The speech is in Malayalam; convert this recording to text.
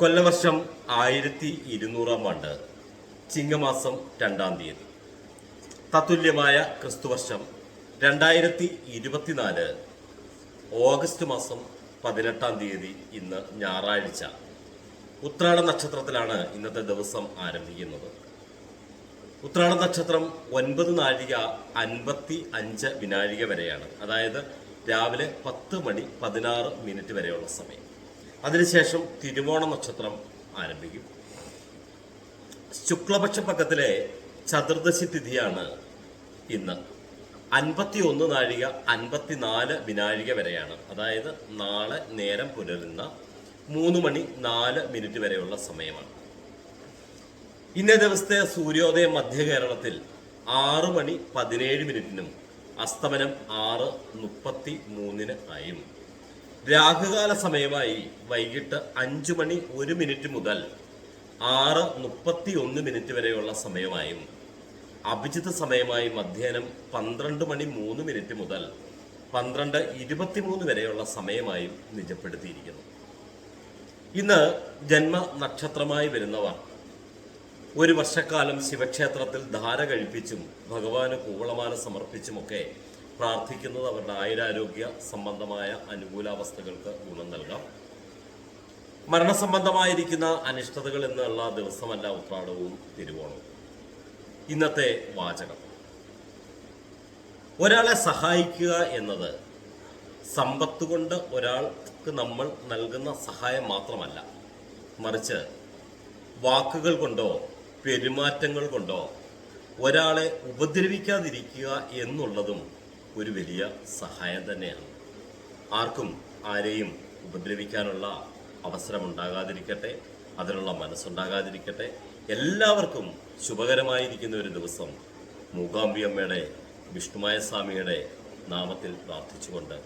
കൊല്ലവർഷം ആയിരത്തി ഇരുന്നൂറാം ആണ്ട് ചിങ്ങമാസം രണ്ടാം തീയതി. തത്തുല്യമായ ക്രിസ്തുവർഷം രണ്ടായിരത്തി ഇരുപത്തിനാല് ഓഗസ്റ്റ് മാസം പതിനെട്ടാം തീയതി ഇന്ന് ഞായറാഴ്ച. ഉത്രാട നക്ഷത്രത്തിലാണ് ഇന്നത്തെ ദിവസം ആരംഭിക്കുന്നത്. ഉത്രാട നക്ഷത്രം ഒൻപത് നാഴിക അൻപത്തി അഞ്ച് വിനാഴിക വരെയാണ്. അതായത് രാവിലെ പത്ത് മണി പതിനാറ് മിനിറ്റ് വരെയുള്ള സമയം. അതിനുശേഷം തിരുവോണ നക്ഷത്രം ആരംഭിക്കും. ശുക്ലപക്ഷ പക്കത്തിലെ ചതുർദശി തിഥിയാണ് ഇന്ന്. അൻപത്തി ഒന്ന് നാഴിക അൻപത്തിനാല് വിനാഴിക വരെയാണ്. അതായത് നാളെ നേരം പുലരുന്ന മൂന്ന് മണി നാല് മിനിറ്റ് വരെയുള്ള സമയമാണ്. ഇന്നേ ദിവസത്തെ സൂര്യോദയം മധ്യ കേരളത്തിൽ ആറ് മണി പതിനേഴ് മിനിറ്റിനും അസ്തമനം ആറ് മുപ്പത്തി മൂന്നിന് ആയും. രാഹുകാല സമയമായി വൈകിട്ട് അഞ്ചു മണി ഒരു മിനിറ്റ് മുതൽ ആറ് മുപ്പത്തി ഒന്ന് മിനിറ്റ് വരെയുള്ള സമയമായും അഭിജിത്ത് സമയമായി മധ്യാഹ്നം പന്ത്രണ്ട് മണി മൂന്ന് മിനിറ്റ് മുതൽ പന്ത്രണ്ട് ഇരുപത്തിമൂന്ന് വരെയുള്ള സമയമായും നിജപ്പെടുത്തിയിരിക്കുന്നു. ഇന്ന് ജന്മ നക്ഷത്രമായി വരുന്നവർ ഒരു വർഷക്കാലം ശിവക്ഷേത്രത്തിൽ ധാര കഴിപ്പിച്ചും ഭഗവാന് കൂവളമാല സമർപ്പിച്ചുമൊക്കെ പ്രാർത്ഥിക്കുന്നത് അവരുടെ ആയുരാരോഗ്യ സംബന്ധമായ അനുകൂലാവസ്ഥകൾക്ക് ഗുണം നൽകാം. മരണസംബന്ധമായിരിക്കുന്ന അനിഷ്ടതകൾ എന്നുള്ള ദിവസമല്ല ഉത്രാടവും തിരുവോണവും. ഇന്നത്തെ വാചകം. ഒരാളെ സഹായിക്കുക എന്നത് സമ്പത്ത് കൊണ്ട് ഒരാൾക്ക് നമ്മൾ നൽകുന്ന സഹായം മാത്രമല്ല. മറിച്ച് വാക്കുകൾ കൊണ്ടോ പെരുമാറ്റങ്ങൾ കൊണ്ടോ ഒരാളെ ഉപദ്രവിക്കാതിരിക്കുക എന്നുള്ളതും ഒരു വലിയ സഹായം തന്നെയാണ്. ആർക്കും ആരെയും ഉപദ്രവിക്കാനുള്ള അവസരമുണ്ടാകാതിരിക്കട്ടെ അതിനുള്ള മനസ്സുണ്ടാകാതിരിക്കട്ടെ. എല്ലാവർക്കും ശുഭകരമായിരിക്കുന്ന ഒരു ദിവസം മൂകാംബിയമ്മയുടെ വിഷ്ണുമായ സ്വാമിയുടെ നാമത്തിൽ പ്രാർത്ഥിച്ചുകൊണ്ട്